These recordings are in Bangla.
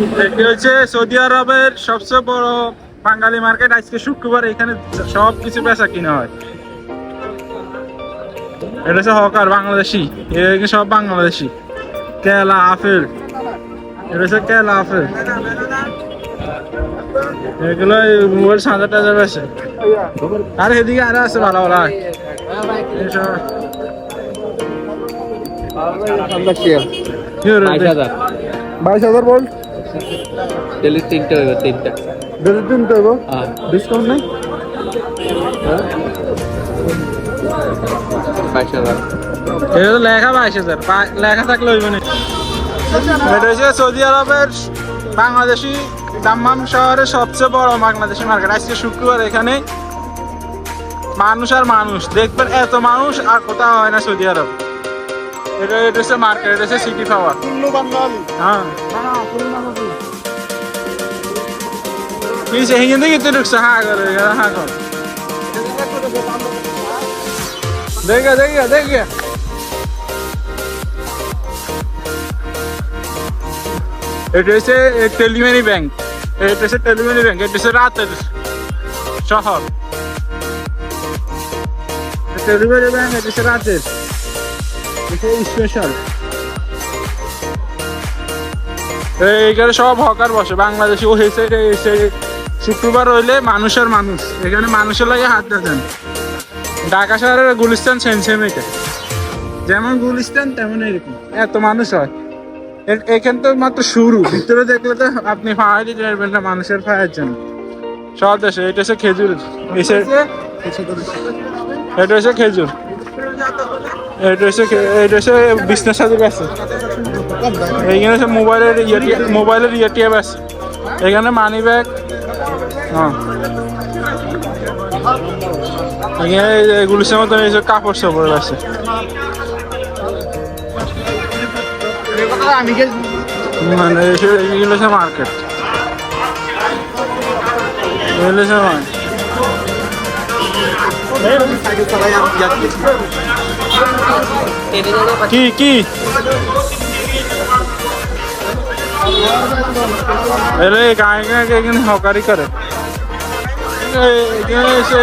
এটি হচ্ছে সৌদি আরবের সবচেয়ে বড় বাঙালি মার্কেট। আজকে শুক্রবার এখানে সব কিছু বেচা কিনা হয়। এটা হচ্ছে হকার বাংলাদেশি। এগুলো সব বাংলাদেশি। কেলা আপেল। এটা হচ্ছে কেলা আপেল। এগুলো মোবাইল সাঁজা টাজা বেছে আর এদিকে আরও আছে ভালো ভালো। হলো বাইশ হাজার। বাইশ হাজার বল। ডেলি তিনটে হইবে তিনটা। ডেলি তিনটে হইব? হ্যাঁ। ডিসকাউন্ট নেই? বাইশ হাজার। এটা তো লেখা বাইশ হাজার। লেখা থাকলে হইব না। এটা হচ্ছে সৌদি আরবের বাংলাদেশি দাম্মাম শহরের সবচেয়ে বড় বাংলাদেশি মার্কেট আজকে শুক্রবার এখানে মানুষ আর মানুষ। দেখবেন এত মানুষ আর কোথাও হয় না সৌদি আরব। এটা এটা হচ্ছে মার্কেট এটা হচ্ছে সিটি পাওয়ার হ্যাঁ কি সে হিন্দি কিন্তু ঢুকছে হ্যাঁ করে হ্যাঁ কর দেখে দেখে দেখে। এটা হচ্ছে টেলিমানি ব্যাংক এটা হচ্ছে টেলিমানি ব্যাংক এটা হচ্ছে রাতের শহর। টেলিমানি ব্যাংক এটা হচ্ছে রাতের। স্পেশাল এইখানে সব হকার বসে বাংলাদেশি ও হেসে এসে শুক্রবার হইলে মানুষের মানুষ। এখানে মানুষের লাগে হাত দেন। ঢাকা শহরের গুলিস্তান সেম সেম এটা যেমন গুলিস্তান তেমন এরকম। এত মানুষ হয়। এখান তো মাত্র শুরু। ভিতরে দেখলে তো আপনি ফাঁড়ি দিতে পারবেন না মানুষের ফায়ার জন্য। সব দেশে এটা হচ্ছে খেজুর। এসে এটা হচ্ছে খেজুর। এটা হচ্ছে এটা হচ্ছে বিছনা সাজুর আছে। এইখানে হচ্ছে মোবাইলের ইয়ে মোবাইলের ইয়ে টিএপ আছে। এখানে মানি ব্যাগ হ্যাঁ। এখানে এগুলোর মতো এই কাপড় সাপড় আছে। মানে এগুলো হচ্ছে মার্কেট এগুলো মার্কেট কি কি? এলে গায়ে গায়ে এখানে হকারি করে। এ- এখানে এসে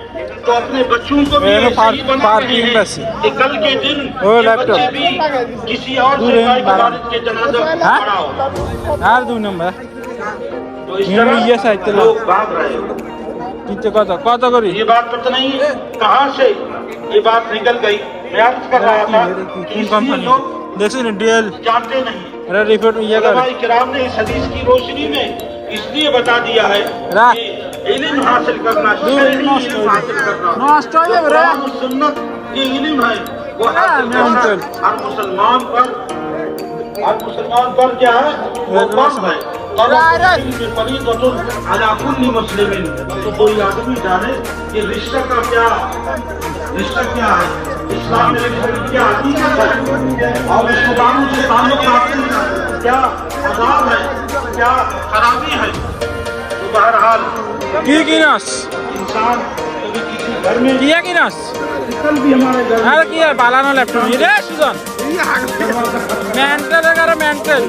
तो अपने बच्चों को भी सही बनाते हैं कि कल के दिन बच्चे भी किसी और के दो हाँ? नंबर तो इस तरह लोग भाग रहे हो। करी? ये बात तो पता नहीं कहाँ से ये बात निकल गई? मैं अर्थ कर रहा था कि लोग देखिए डीएल। जानते नहीं। अरे रिपोर्ट में ये कर। भाई किराम ने इस हदीस की रोशनी में इसलिए बता दिया है इलिम हासिल करना इल्म हासिल करना। हाँ। हाँ, हाँ, सुन्नत की इलिम है। वो हासिल हर मुसलमान पर हर मुसलमान पर क्या है? वो बस है। मुस्लिम तो कोई आदमी जाने कि रिश्ता का क्या रिश्ता क्या है? इस्लाम क्या और से ताल्लुक क्या है? क्या खराबी है? तो बहरहाल কি কিনাস इंसान कभी किसी घर में কিয়া কিনাস कल भी हमारे घर আর কি আর বালানো ল্যাপটপ রে সুজন মেন্টাল এগারো মেন্টাল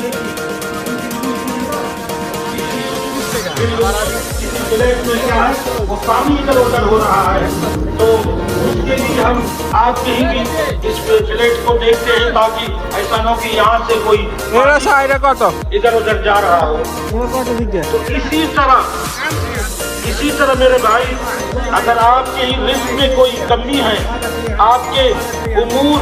प्लेट में क्या है वो पानी इधर उधर हो रहा है तो उसके लिए हम आप कहीं भी इस प्लेट को देखते हैं ताकि ऐसा न हो कि यहाँ से कोई এরা সাইডে কত इधर उधर जा रहा हो এরা কত দিক দিয়ে तो इसी तरह इसी तरह मेरे भाई, अगर आपके रिस्क में कोई कमी है, आपके उमूर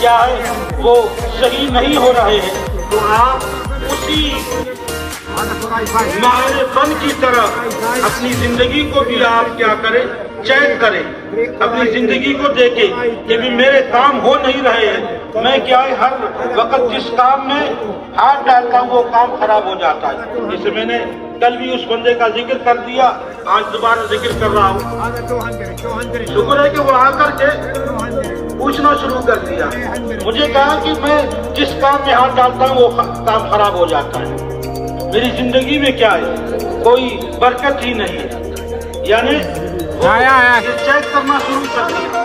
क्या है, वो सही नहीं हो रहे हैं तो आप उसी माहिर फन की तरह अपनी ज़िंदगी को भी आप क्या करें चेक करें। अपनी ज़िंदगी को देखे कि भी मेरे काम हो नहीं रहे हैं मैं क्या है हर वक्त जिस काम में हाथ डालता हूँ वो काम खराब हो जाता है। इसे मैंने कल भी उस बंदे का ज़िक्र कर दिया आज दोबारा ज़िक्र कर रहा हूँ। शुक्र है कि वो आकर के पूछना शुरू कर दिया। मुझे कहा कि मैं जिस काम में हाथ डालता हूँ वो काम खराब हो जाता है। मेरी ज़िंदगी में क्या है? कोई बरकत ही नहीं है। यानी चेक करना शुरू कर दिया।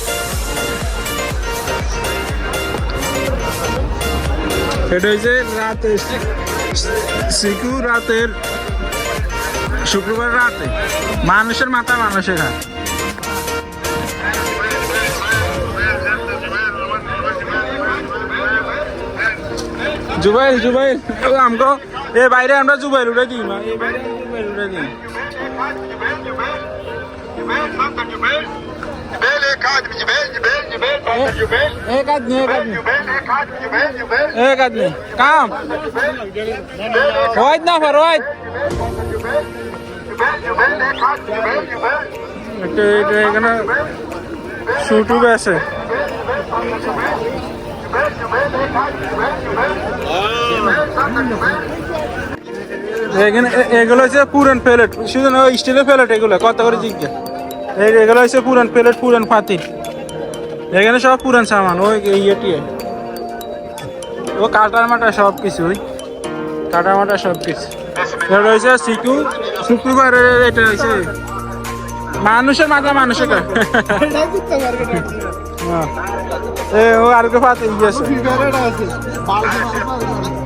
এটা রাতে। রাতের শুক্রবার রাতে। মানুষের মাথা মানুষের হাত। Jubail Jubail. আমগো, এ বাইরে আমরা জুবাইল উঠে দিই না এই বাইরে জুবাইল উঠে দিই। एक आदमी एक आदमी एक आदमी काम रोहित ना फर रोहित এটা এটা এগুলো হচ্ছে পুরান প্যালেট শুধু স্টিলের প্যালেট এগুলো কত করে জিজ্ঞাসা এগুলো হচ্ছে পুরান প্লেট, পুরান পাতিল। এখানে সব পুরান সামান, ওই ইয়েটি ও কাটার মাটা সব কিছু, ওই। কাটার মাটা সব কিছু। এটা হয়েছে সিকু শুক্রবার এটা হয়েছে মানুষের মাথা, মানুষের। হ্যাঁ। এ, ও আর কে পাতিল দিয়েছে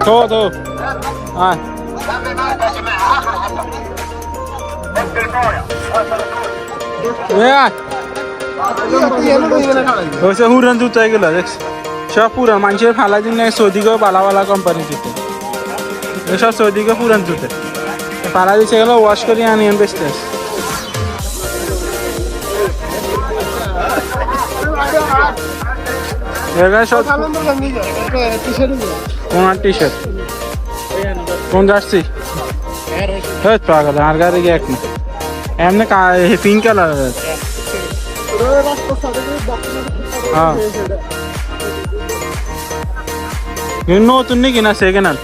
তো তো হ্যাঁ ওইসব হুরান জুতো এগুলো, দেখছি? সব পুরান মানুষের ফালা দিন সৌদিকে বালা বালা কোম্পানি জুতো। এসব সৌদিকে পুরান জুতো। ফালা দিচ্ছে এগুলো ওয়াশ করে আনি, আমি বেচতে আসি। এখানে সব কোন টি শার্ট কোন হ্যাঁ পাগল আর গাড়ি এক না এমনি পিঙ্ক কালার হ্যাঁ কিন্তু নতুন নাকি না সেকেন্ড হ্যান্ড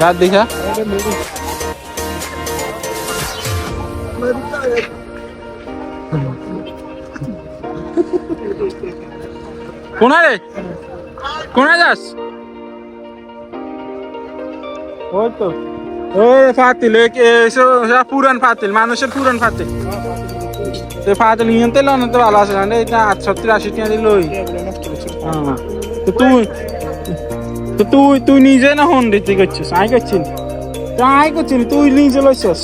রাত দেখা কোনা রে কোনা যাস ওই তো ওই ফাতিল পুরান ফাতিল মানুষের পুরান ফাতিল। তো ফাতিল নিয়ন্তে লোন তো ভালো আছে না এটা আট সত্তর আশি টাকা দিল ওই। হ্যাঁ। তো তুই তো তুই তুই নিজে না হন দিতে করছিস? আই করছিস আই করছিস তুই নিজে লইছস।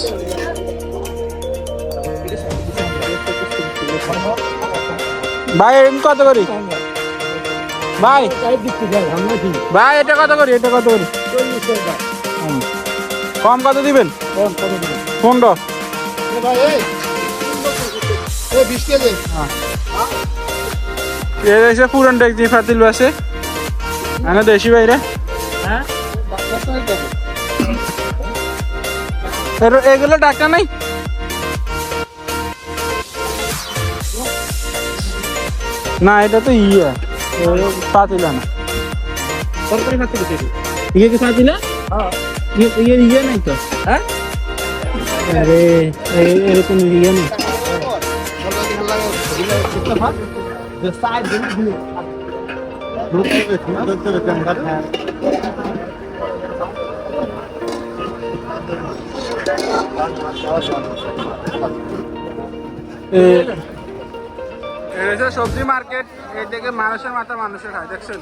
ভাই এরকম কত করি? ভাই। ভাই এটা কত করি? এটা কত করি? হুম। কম কত দিবেন? পনেরো। এ এসে পুরান ডেকজি ফাতিল আছে আনা দেশি বাইরে এগুলো ডাক্তার নাই? না এটা তো ইয়ে। পাতিলা না সরকারি ইয়ে কি পাতিলা ইয়ে ইয়ে ইয়ে নাই তো হ্যাঁ আরে এরকম ইয়ে নেই সবজি মার্কেট এই দিকে মানুষের মাথা মানুষের খায় দেখছেন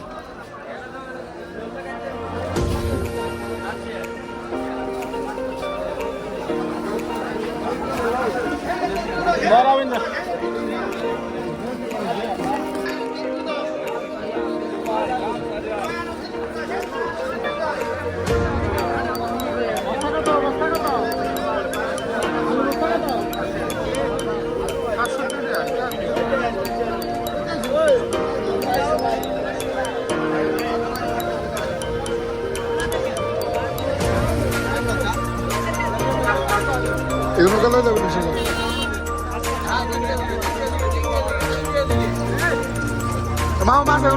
Bora, Winder. matter